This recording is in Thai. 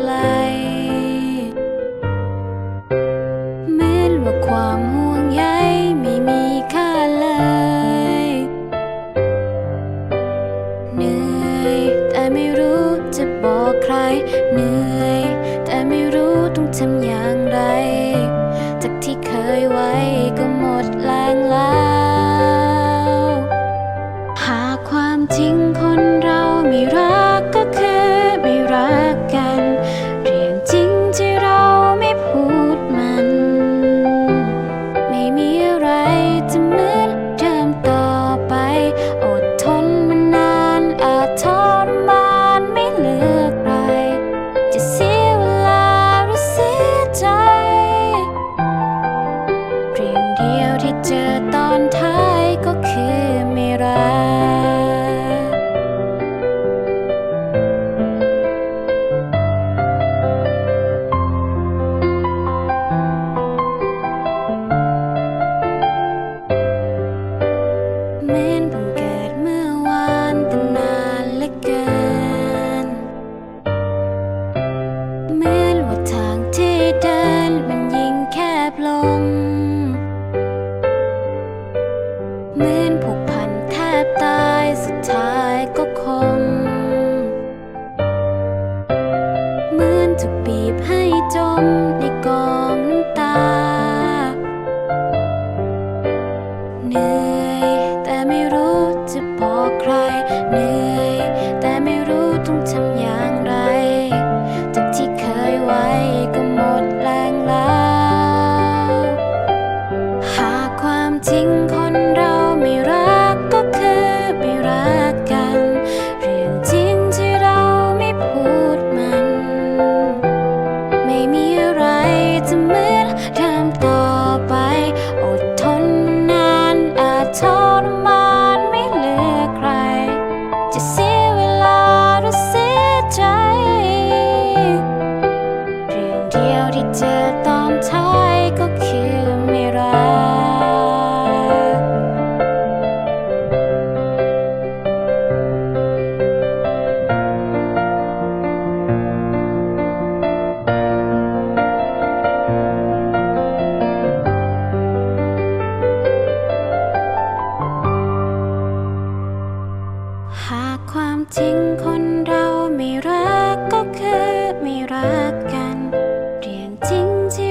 ไกล เม้นว่าความห่วงใยไม่มีค่าเลย เหนื่อยแต่ไม่รู้จะบอกใคร เหนื่อยแต่ไม่รู้ต้องทำอย่างไร จากที่เคยไว้ก็หมดแรงแล้ว หาความจริง สิ่งเดียวที่เจอตอนท้ายก็คือไม่รัก เจอตอนท้ายก็คือไม่รัก หากความจริงขง 轻轻